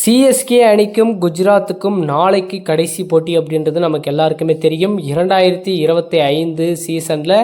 CSK அணிக்கும் குஜராத்துக்கும் நாளைக்கு கடைசி போட்டி அப்படின்றது நமக்கு எல்லாருக்குமே தெரியும். இரண்டாயிரத்தி இருபத்தி ஐந்து சீசனில்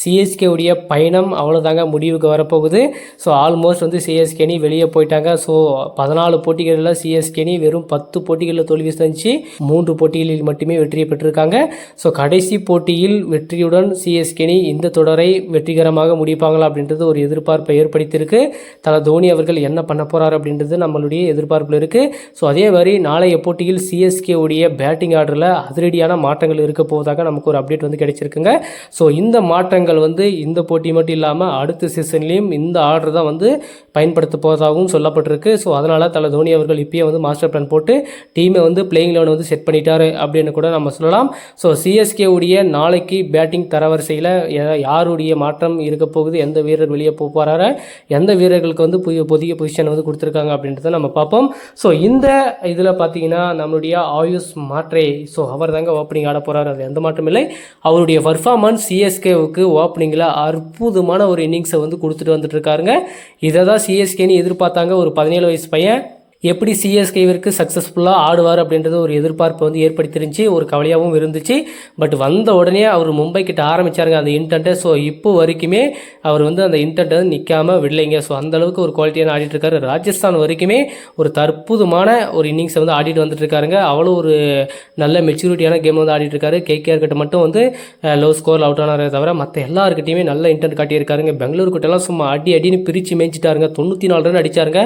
சிஎஸ்கே உடைய பயணம் அவ்வளோதாங்க முடிவுக்கு வரப்போகுது. ஸோ ஆல்மோஸ்ட் வந்து சிஎஸ்கே அணி வெளியே போயிட்டாங்க. ஸோ பதினாலு போட்டிகளில் சிஎஸ்கே அணி வெறும் பத்து போட்டிகளில் தோல்வி சந்திச்சு மூன்று போட்டிகளில் மட்டுமே வெற்றியை பெற்றிருக்காங்க. ஸோ கடைசி போட்டியில் வெற்றியுடன் சிஎஸ்கே அணி இந்த தொடரை வெற்றிகரமாக முடிப்பாங்களா அப்படின்றது ஒரு எதிர்பார்ப்பை ஏற்படுத்தியிருக்கு. தல தோனி அவர்கள் என்ன பண்ண போகிறார் அப்படின்றது நம்மளுடைய எதிர்பார்ப்பில் இருக்குது ஸோ அதே மாதிரி நாளைய போட்டியில் சிஎஸ்கே உடைய பேட்டிங் ஆர்டரில் அதிரடியான மாற்றங்கள் இருக்க போவதாக நமக்கு ஒரு அப்டேட் வந்து கிடைச்சிருக்குங்க. ஸோ இந்த மாற்றங்கள் வந்து இந்த போட்டி மட்டும் இல்லாமல் அடுத்த சீசன்லேயும் இந்த ஆர்டர் தான் வந்து பயன்படுத்த போவதாகவும் சொல்லப்பட்டிருக்கு. ஸோ அதனால் தலை தோனி அவர்கள் இப்பயே வந்து மாஸ்டர் பிளான் போட்டு டீமை வந்து பிளேயிங் லெவன் வந்து செட் பண்ணிட்டாரு அப்படின்னு கூட நம்ம சொல்லலாம். ஸோ சிஎஸ்கே உடைய நாளைக்கு பேட்டிங் தரவரிசையில் யாருடைய மாற்றம் இருக்க போகுது? எந்த வீரர் வெளியே போக போகிறாரு எந்த வீரர்களுக்கு வந்து புதிய புதிய பொசிஷன் வந்து கொடுத்துருக்காங்க அப்படின்றத நம்ம பார்ப்போம். ஸோ இந்த இதில் பார்த்தீங்கன்னா நம்மளுடைய ஆயுஷ் மாற்றே ஸோ அவர் தாங்க ஓப்பனிங் ஆட போகிறாரு அது எந்த மாற்றம் இல்லை. அவருடைய பர்ஃபார்மன்ஸ் சிஎஸ்கேவுக்கு ஓப்பனிங்கில் அற்புதமான ஒரு இன்னிங்ஸை வந்து கொடுத்துட்டு வந்துட்டு இருக்காருங்க. இதை தான் சிஎஸ்கேன்னு எதிர்பார்த்தாங்க ஒரு பதினேழு வயசு பையன். எப்படி சிஎஸ்கேவிற்கு சக்ஸஸ்ஃபுல்லாக ஆடுவார் அப்படின்றது ஒரு எதிர்பார்ப்பு வந்து ஏற்படுத்திருந்துச்சு ஒரு கவலையாகவும் இருந்துச்சு. பட் வந்த உடனே அவர் மும்பை கிட்ட ஆரம்பிச்சாருங்க அந்த இன்டென்ட்டை ஸோ இப்போ வரைக்குமே அவர் வந்து அந்த இன்டென்ட் வந்து நிற்காம விடலைங்க ஸோ அந்தளவுக்கு ஒரு குவாலிட்டியான ஆடிட்டு இருக்காரு ராஜஸ்தான் வரைக்குமே ஒரு தற்புதமான ஒரு இன்னிங்ஸை வந்து ஆடிட்டு வந்துட்டு இருக்காருங்க அவ்வளோ ஒரு நல்ல மெச்சூரிட்டியான கேம் வந்து ஆடிட்டு இருக்காரு கேகேஆர் கிட்ட மட்டும் வந்து லோ ஸ்கோர் அவுட் ஆனாரே தவிர மற்ற எல்லாருக்கிட்டையுமே நல்ல இன்டென்ட் காட்டியிருக்காருங்க. பெங்களூர் கிட்டலாம் சும்மா அடி அடின்னு பிரித்து மேய்ச்சிட்டாருங்க தொண்ணூற்றி நாலு ரன் அடிச்சாருங்க.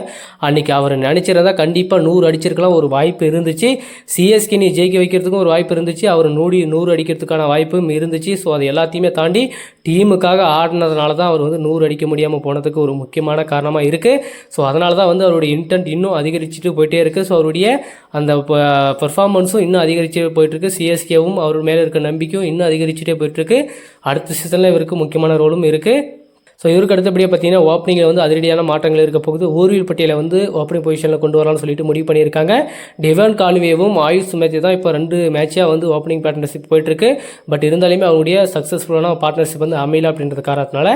அன்றைக்கி அவர் நினச்சிருந்தா கண்டிப்பாக நூறு அடிச்சிருக்கலாம். ஒரு வாய்ப்பு இருந்துச்சு. சிஎஸ்கே நீ ஜெயிக்க வைக்கிறதுக்கும் ஒரு வாய்ப்பு இருந்துச்சு. அவர் நூடி நூறு அடிக்கிறதுக்கான வாய்ப்பும் இருந்துச்சு. ஸோ அது எல்லாத்தையுமே தாண்டி டீமுக்காக ஆடினதுனால தான் அவர் வந்து நூறு அடிக்க முடியாமல் போனதுக்கு ஒரு முக்கியமான காரணமாக இருக்குது ஸோ அதனால தான் வந்து அவருடைய இன்டென்ட் இன்னும் அதிகரிச்சுட்டு போயிட்டே இருக்குது ஸோ அவருடைய அந்த பெர்ஃபார்மன்ஸும் இன்னும் அதிகரிச்சு போயிட்டுருக்கு. சிஎஸ்கேவும் அவர் மேலே இருக்க நம்பிக்கையும் இன்னும் அதிகரிச்சுட்டே போயிட்டுருக்கு. அடுத்த சீசனில் இவருக்கு முக்கியமான ரோலும் இருக்குது ஸோ இவருக்கு அடுத்தபடியாக பார்த்தீங்கன்னா ஓப்பனிங்கில் வந்து அதிரடியான மாற்றங்கள் இருக்க போகுது. ஊர்வில் பட்டியலை வந்து ஓப்பனிங் பொசிஷனில் கொண்டு வரலாம்னு சொல்லிட்டு முடிவு பண்ணியிருக்காங்க. டிவான் கால்வேவும் ஆயுஷ் மேத்தி தான் இப்போ ரெண்டு மேட்சாக வந்து ஓப்பனிங் பார்ட்னர்ஷிப் போயிட்டுருக்கு. பட் இருந்தாலுமே அவங்களுடைய சக்ஸஸ்ஃபுல்லான பார்ட்னர்ஷிப் வந்து அமையல அப்படின்றது காரணத்தினால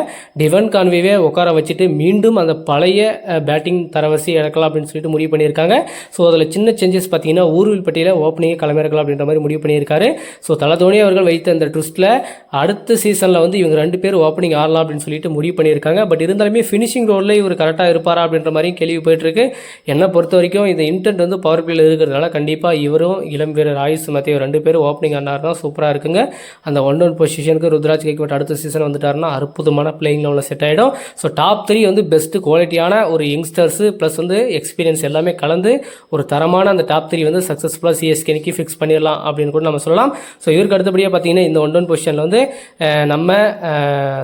டிவன் கான்வேவே உட்கார வச்சுட்டு மீண்டும் அந்த பழைய பேட்டிங் தரவரிசி இறக்கலாம் அப்படின்னு சொல்லிட்டு முடிவு பண்ணியிருக்காங்க. ஸோ அதில் சின்ன சேஞ்சஸ் பார்த்தீங்கன்னா ஊர்வில் பட்டியலில் ஓப்பனிங்கே களமிறக்கலாம் அப்படின்ற மாதிரி முடிவு பண்ணியிருக்காரு. ஸோ தல தோனி அவர்கள் வைத்த அந்த ட்விஸ்ட்டில் அடுத்த சீசனில் வந்து இவங்க ரெண்டு பேரும் ஓப்பனிங் ஆடலாம் அப்படின்னு சொல்லிட்டு முடிவு பண்ணியிருக்காங்க. பட் இருந்தாலுமே ஃபினிஷிங் ரோலில் இவர் கரெக்டாக இருப்பாரா அப்படின்ற மாதிரியும் கேள்வி போயிட்டுருக்கு. என்னை பொறுத்த வரைக்கும் இந்த இன்டென்ட் வந்து பவர் பிளேயில் இருக்கிறதுனால கண்டிப்பாக இவரும் இளம் வீரர் ஆயுஷ் மத்திய ரெண்டு பேரும் ஓப்பனிங் ஆனார்னா சூப்பராக இருக்குங்க. அந்த ஒன் ஒன் பொசிஷனுக்கு ருத்ராஜ் கேக்வட் அடுத்த சீசன் வந்துட்டாருன்னா அற்புதமான பிளேயிங் லெவலில் செட் ஆகிடும் ஸோ டாப் த்ரீ வந்து பெஸ்ட் குவாலிட்டியான ஒரு யங்ஸ்டர்ஸு ப்ளஸ் வந்து எக்ஸ்பீரியன்ஸ் எல்லாமே கலந்து ஒரு தரமான அந்த டாப் த்ரீ வந்து சக்ஸஸ்ஃபுல்லாக சிஎஸ்கேனிக்கு ஃபிக்ஸ் பண்ணிடலாம் அப்படின்னு கூட நம்ம சொல்லலாம். ஸோ இவருக்கு அடுத்தபடியாக பார்த்தீங்கன்னா இந்த ஒன் ஒன் பொசிஷனில் வந்து நம்ம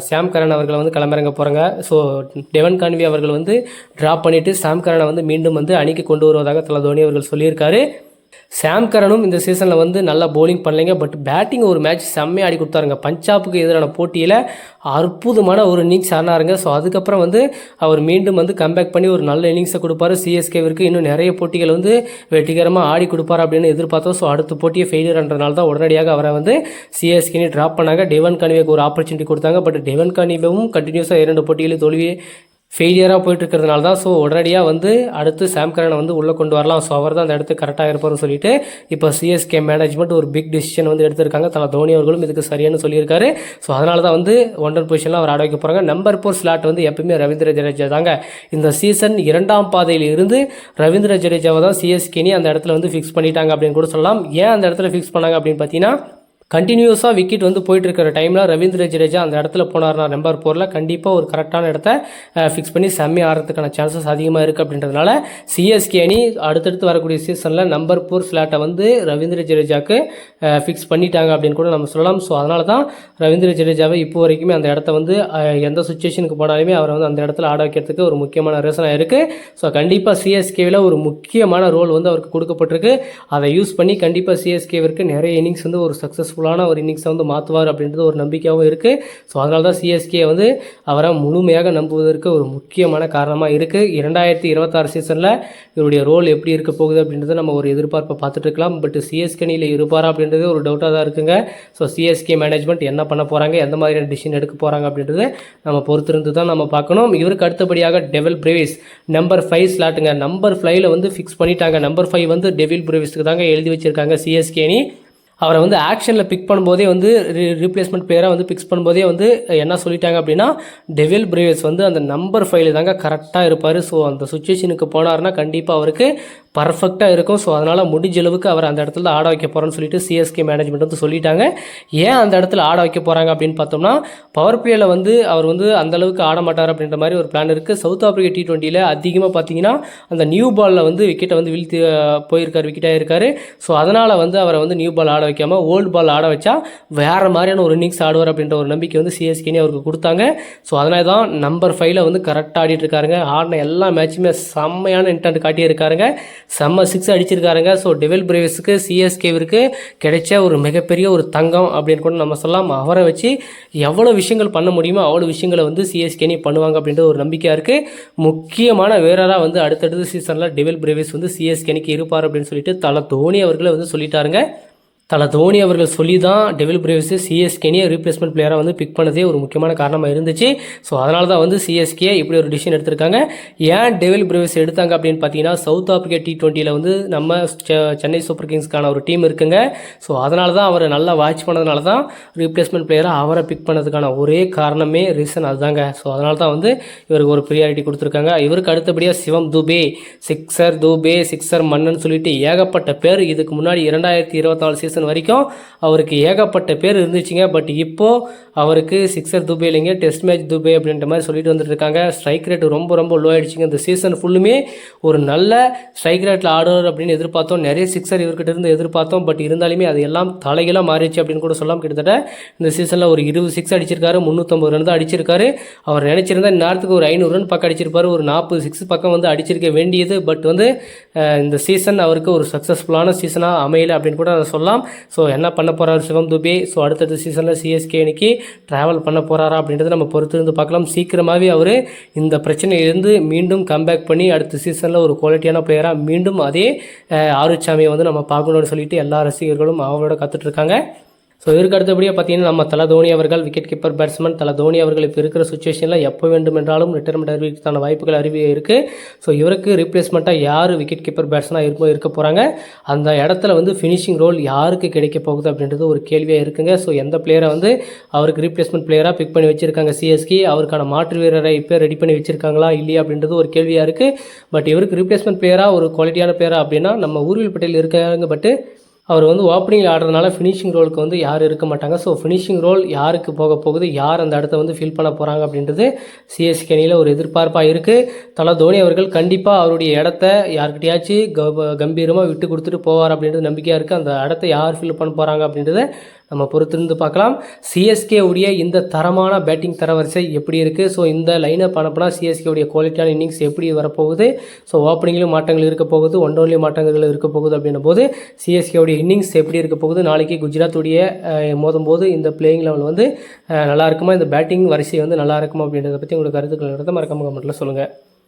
சாம் கரன் அவர்கள் வந்து இறங்க போகிறாங்க ஸோ டெவன் கான்வி அவர்கள் வந்து ட்ராப் பண்ணிவிட்டு சாம் கரனை வந்து மீண்டும் வந்து அணிக்கு கொண்டு வருவதாக தலை தோனி அவர்கள் சொல்லியிருக்காரு. சாம் கரனும் இந்த சீசனில் வந்து நல்லா போலிங் பண்ணலைங்க. பட் பேட்டிங் ஒரு மேட்ச் செம்மையாக ஆடி கொடுத்தாருங்க. பஞ்சாபுக்கு எதிரான போட்டியில் அற்புதமான ஒரு இன்னிங்ஸ் ஆனாருங்க. ஸோ அதுக்கப்புறம் வந்து அவர் மீண்டும் வந்து கம்பேக் பண்ணி ஒரு நல்ல இன்னிங்ஸை கொடுப்பாரு. சிஎஸ்கேவிற்கு இன்னும் நிறைய போட்டிகள் வந்து வெற்றிகரமாக ஆடி கொடுப்பார் அப்படின்னு எதிர்பார்த்தோம். ஸோ அடுத்த போட்டியை ஃபெயிலியர்ன்றனால தான் உடனடியாக அவரை வந்து சிஎஸ்கேனி ட்ராப் பண்ணாங்க. டெவன் கானிவேக்கு ஒரு ஆப்பர்ச்சுனிட்டி கொடுத்தாங்க. பட் டெவன் கானிவேவும் கண்டினியூஸாக இரண்டு போட்டிகளில் தோல்வியை ஃபெயிலியராக போயிட்டு இருக்கிறதுனால தான் ஸோ உடனடியாக வந்து அடுத்து சாம்கரனை வந்து உள்ளே கொண்டு வரலாம். ஸோ அவர் தான் அந்த இடத்துக்கு கரெக்டாக இருப்பார்னு சொல்லிட்டு இப்போ சிஎஸ்கே மேனேஜ்மெண்ட் ஒரு பிக் டிசிஷன் வந்து எடுத்திருக்காங்க. தலை தோனி அவர்களும் இதுக்கு சரியானு சொல்லியிருக்காரு. ஸோ அதனால தான் வந்து ஒன்றர் பொசிஷனில் அவர் ஆட வைக்க போகிறாங்க நம்பர் ஃபோர் ஸ்லாட் வந்து எப்பவுமே ரவீந்திர ஜடேஜா தாங்க. இந்த சீசன் இரண்டாம் பாதையில் இருந்து ரவீந்திர ஜடேஜாவை தான் சிஎஸ்கேனி அந்த இடத்துல வந்து ஃபிக்ஸ் பண்ணிட்டாங்க அப்படின்னு கூட சொல்லலாம். ஏன் அந்த இடத்துல ஃபிக்ஸ் பண்ணாங்க அப்படின்னு பார்த்தீங்கன்னா கண்டினியூஸாக விக்கெட் வந்து போயிட்டு இருக்கிற டைமில் ரவீந்திர ஜடேஜா அந்த இடத்துல போனார்னா நம்பர் ஃபோரில் கண்டிப்பாக ஒரு கரெக்டான இடத்த ஃபிக்ஸ் பண்ணி செம்மி ஆடுறதுக்கான சான்சஸ் அதிகமாக இருக்குது அப்படின்றதுனால சிஎஸ்கே அணி அடுத்தடுத்து வரக்கூடிய சீசனில் நம்பர் ஃபோர் ஸ்லாட்டை வந்து ரவீந்திர ஜடேஜாக்கு ஃபிக்ஸ் பண்ணிட்டாங்க அப்படின்னு கூட நம்ம சொல்லலாம். ஸோ அதனால தான் ரவீந்திர ஜடேஜாவை இப்போ வரைக்குமே அந்த இடத்த வந்து எந்த சுச்சுவேஷனுக்கு போனாலுமே அவரை வந்து அந்த இடத்துல ஆட வைக்கிறதுக்கு ஒரு முக்கியமான ரீசனாக இருக்குது ஸோ கண்டிப்பாக சிஎஸ்கேவில் ஒரு முக்கியமான ரோல் வந்து அவருக்கு கொடுக்கப்பட்டிருக்கு. அதை யூஸ் பண்ணி கண்டிப்பாக சிஎஸ்கேவிற்கு நிறைய இன்னிங்ஸ் வந்து ஒரு சக்ஸஸ்ஃபுல் சக்ஸஸ்ஃபுல்லான ஒரு இன்னிங்ஸை வந்து மாற்றுவார் அப்படின்றது ஒரு நம்பிக்கையாகவும் இருக்குது ஸோ அதனால தான் சிஎஸ்கே வந்து அவரை முழுமையாக நம்புவதற்கு ஒரு முக்கியமான காரணமாக இருக்குது இரண்டாயிரத்தி இருபத்தாறு சீசனில் இவருடைய ரோல் எப்படி இருக்க போகுது அப்படின்றத நம்ம ஒரு எதிர்பார்ப்பை பார்த்துட்டு இருக்கலாம். பட் சிஎஸ்கே அணியில் இருப்பாரா அப்படின்றது ஒரு டவுட்டாக தான் இருக்குங்க. ஸோ சிஎஸ்கே மேனேஜ்மெண்ட் என்ன பண்ண போகிறாங்க எந்த மாதிரியான டிசிஷன் எடுக்க போகிறாங்க அப்படின்றத நம்ம பொறுத்திருந்து தான் நம்ம பார்க்கணும். இவருக்கு அடுத்தபடியாக டெவில் பிரேவிஸ் நம்பர் ஃபைவ் ஸ்லாட்டுங்க நம்பர் ஃபைவ்ல வந்து ஃபிக்ஸ் பண்ணிட்டாங்க. நம்பர் ஃபைவ் வந்து டெவில் பிரேவிஸ்க்கு தாங்க எழுதி வச்சிருக்காங்க சிஎஸ்கே அணி. அவரை வந்து ஆக்ஷனில் பிக் பண்ணும்போதே வந்து ரீப்ளேஸ்மெண்ட் பிளேயராக வந்து பிக்ஸ் பண்ணும்போதே வந்து என்ன சொல்லிட்டாங்க அப்படின்னா டெவில் பிரேவஸ் வந்து அந்த நம்பர் ஃபைவ்ல தாங்க கரெக்டாக இருப்பார். ஸோ அந்த சுச்சுவேஷனுக்கு போனார்னா கண்டிப்பாக அவருக்கு பர்ஃபெக்டாக இருக்கும். ஸோ அதனால் முடிஞ்ச அளவுக்கு அவர் அந்த இடத்துல ஆட வைக்க போகிறோன்னு சொல்லிட்டு சிஎஸ்கே மேனேஜ்மெண்ட் வந்து சொல்லிட்டாங்க. ஏன் அந்த இடத்துல ஆட வைக்க போகிறாங்க அப்படின்னு பார்த்தோம்னா பவர் பிளேயில் வந்து அவர் வந்து அந்தளவுக்கு ஆட மாட்டார் அப்படின்ற மாதிரி ஒரு பிளான் இருக்குது சவுத் ஆப்பிரிக்கா டி டுவெண்ட்டியில் அதிகமாக பார்த்தீங்கன்னா அந்த நியூ பாலில் வந்து விக்கெட்டை வந்து வீழ்த்தி போயிருக்கார் விக்கெட்டாக இருக்கார் ஸோ அதனால் வந்து அவரை வந்து நியூ பால் ஆட வைக்காமல் ஓல்டு பால் ஆட வச்சா வேறு மாதிரியான ஒரு இன்னிங்ஸ் ஆடுவார் அப்படின்ற ஒரு நம்பிக்கை வந்து சிஎஸ்கேனே அவருக்கு கொடுத்தாங்க. ஸோ அதனால தான் நம்பர் ஃபைவ்ல வந்து கரெக்டாக ஆடிட்டு இருக்காருங்க. ஆடின எல்லா மேட்சுமே செம்மையான இன்டென்ட் காட்டியிருக்காருங்க. செம்ம சிக்ஸ் அடிச்சிருக்காருங்க. ஸோ டெவில் பிரேவிஸுக்கு சிஎஸ்கேவிற்கு கிடைச்ச ஒரு மிகப்பெரிய ஒரு தங்கம் அப்படின்னு கூட நம்ம சொல்லலாம். அவரை வச்சு எவ்வளோ விஷயங்கள் பண்ண முடியுமோ அவ்வளோ விஷயங்களை வந்து சிஎஸ்கேனி பண்ணுவாங்க அப்படின்ற ஒரு நம்பிக்கையாக இருக்குது முக்கியமான வீரராக வந்து அடுத்தடுத்த சீசனில் டெவில் பிரேவிஸ் வந்து சிஎஸ்கேனிக்கு இருப்பார் அப்படின்னு சொல்லிட்டு தலை தோனி அவர்களை வந்து சொல்லிட்டாருங்க. தல தோனி அவர்கள் சொல்லி தான் டெவில் பிரேவ்ஸு சிஎஸ்கேனியே ரீப்ளேஸ்மெண்ட் பிளேயராக வந்து பிக் பண்ணதே ஒரு முக்கியமான காரணமாக இருந்துச்சு. ஸோ அதனால தான் வந்து சிஎஸ்கே இப்படி ஒரு டிசிஷன் எடுத்திருக்காங்க. ஏன் டெவில் பிரேவ்ஸ் எடுத்தாங்க அப்படின்னு பார்த்தீங்கன்னா சவுத் ஆப்பிரிக்கா டி டுவெண்ட்டியில் வந்து நம்ம செ- சென்னை சூப்பர் கிங்ஸ்க்கான ஒரு டீம் இருக்குங்க. ஸோ அதனால தான் அவரை நல்லா வாட்ச் பண்ணதுனால தான் ரீப்ளேஸ்மெண்ட் பிளேயராக அவரை பிக் பண்ணதுக்கான ஒரே காரணமே ரீசன் அதுதாங்க. ஸோ அதனால தான் வந்து இவருக்கு ஒரு ப்ரியாரிட்டி கொடுத்துருக்காங்க. இவருக்கு அடுத்தபடியாக சிவம் துபே சிக்ஸர் துபே சிக்ஸர் மன்னன் சொல்லிட்டு ஏகப்பட்ட பேர். இதுக்கு முன்னாடி இரண்டாயிரத்தி இருபத்தி நாலு சீசன் வரைக்கும் அவருக்கு ஏகப்பட்ட பேர் இருந்துச்சுங்க. பட் இப்போது அவருக்கு சிக்ஸர் துபே இல்லைங்க. டெஸ்ட் மேட்ச் துபே அப்படின்ற மாதிரி சொல்லிட்டு வந்துட்டு இருக்காங்க ஸ்ட்ரைக் ரேட் ரொம்ப ரொம்ப லோ ஆகிடுச்சிங்க இந்த சீசன் ஃபுல்லுமே ஒரு நல்ல ஸ்ட்ரைக் ரேட்டில் ஆடுவார் அப்படின்னு எதிர்பார்த்தோம். நிறைய சிக்ஸர் இவர்கிட்ட இருந்து எதிர்பார்த்தோம். பட் இருந்தாலுமே அது எல்லாம் தலைகளாக மாறிடுச்சு அப்படின்னு கூட சொல்லலாம் கிட்டத்தட்ட இந்த சீசனில் ஒரு இருபது சிக்ஸ் அடிச்சிருக்காரு. முந்நூற்றம்பது ரன் தான் அடிச்சிருக்காரு. அவர் நினச்சிருந்தா நேரத்துக்கு ஒரு ஐநூறு ரன் பக்கம் அடிச்சிருப்பார். ஒரு நாற்பது சிக்ஸ் பக்கம் வந்து அடிச்சிருக்க வேண்டியது. பட் வந்து இந்த சீசன் அவருக்கு ஒரு சக்ஸஸ்ஃபுல்லான சீசனாக அமையலை அப்படின்னு கூட சொல்லலாம். ஸோ என்ன பண்ண போகிறார் சிவம் துபே? ஸோ அடுத்தடுத்த சீசனில் சிஎஸ்கே அணிக்கு ட்ராவல் பண்ண போகிறாரா அப்படின்றத நம்ம பொறுத்து இருந்து பார்க்கலாம். சீக்கிரமாகவே அவர் இந்த பிரச்சனையிலிருந்து மீண்டும் கம்பேக் பண்ணி அடுத்த சீசனில் ஒரு குவாலிட்டியான பிளேயராக மீண்டும் அதே ஆருச்சாமியை வந்து நம்ம பார்க்கணும்னு சொல்லிட்டு எல்லா ரசிகர்களும் அவரோட கற்றுட்ருக்காங்க ஸோ இதற்கு அடுத்தபடியாக பார்த்தீங்கன்னா நம்ம தல தோனி அவர்கள் விக்கெட் கீப்பர் பேட்ஸ்மேன் தல தோனி அவர்கள் இப்போ இருக்கிற சுச்சுவேஷனில் எப்போ வேண்டுமென்றாலும் ரிட்டைர்மெண்ட் அறிவிக்கிறதுக்கான வாய்ப்புகள் அறிவி இருக்குது ஸோ இவருக்கு ரீப்ளேஸ்மெண்ட்டாக யார் விக்கெட் கீப்பர் பேட்ஸ்மனாக இருப்போ இருக்க போகிறாங்க அந்த இடத்துல வந்து ஃபினிஷிங் ரோல் யாருக்கு கிடைக்க போகுது அப்படின்றது ஒரு கேள்வியாக இருக்குங்க. ஸோ எந்த பிளேயரை வந்து அவருக்கு ரீப்ளேஸ்மெண்ட் பிளேயராக பிக் பண்ணி வச்சிருக்காங்க? சிஎஸ்கி அவருக்கான மாற்று வீரரை இப்போ ரெடி பண்ணி வச்சிருக்காங்களா இல்லையா அப்படின்றது ஒரு கேள்வியாக இருக்குது பட் இவருக்கு ரீப்ளேஸ்மெண்ட் பிளேயராக ஒரு குவாலிட்டியான பிளேயராக அப்படின்னா நம்ம ஊர்வில் பட்டேல் இருக்காங்க பட்டு அவர் வந்து ஓப்பனிங் ஆடுறதுனால ஃபினிஷிங் ரோலுக்கு வந்து யாரும் இருக்க மாட்டாங்க. ஸோ ஃபினிஷிங் ரோல் யாருக்கு போக போகுது? யார் அந்த இடத்த வந்து ஃபில் பண்ண போகிறாங்க அப்படின்றது சிஎஸ்கே அணியில் ஒரு எதிர்பார்ப்பாக இருக்குது தலை தோனி அவர்கள் கண்டிப்பாக அவருடைய இடத்த யார்கிட்டயாச்சும் க கம்பீரமாக விட்டு கொடுத்துட்டு போவார் அப்படின்றது நம்பிக்கையாக இருக்குது அந்த இடத்த யார் ஃபில் பண்ண போகிறாங்க அப்படின்றத நம்ம பொறுத்திருந்து பார்க்கலாம். சிஎஸ்கே உடைய இந்த தரமான பேட்டிங் தரவரிசை எப்படி இருக்குது ஸோ இந்த லைனப் பண்ணப்போனால் சிஎஸ்கே உடைய குவாலிட்டியான இன்னிங்ஸ் எப்படி வரப்போகுது? ஸோ ஓப்பனிங்லேயும் மாற்றங்கள் இருக்க போகுது ஒன் டவுன்லேயும் மாற்றங்கள் இருக்க போகுது அப்படின்னும் போது சிஎஸ்கே உடைய இன்னிங்ஸ் எப்படி இருக்க போகுது? நாளைக்கு குஜராத்துடைய மோதும் போது இந்த பிளேயிங் லெவல் வந்து நல்லா இருக்குமா? இந்த பேட்டிங் வரிசை வந்து நல்லா இருக்குமா? அப்படின்றத பற்றி உங்களுக்கு கருத்துக்கள் மறக்காம கமெண்ட்டில் சொல்லுங்கள்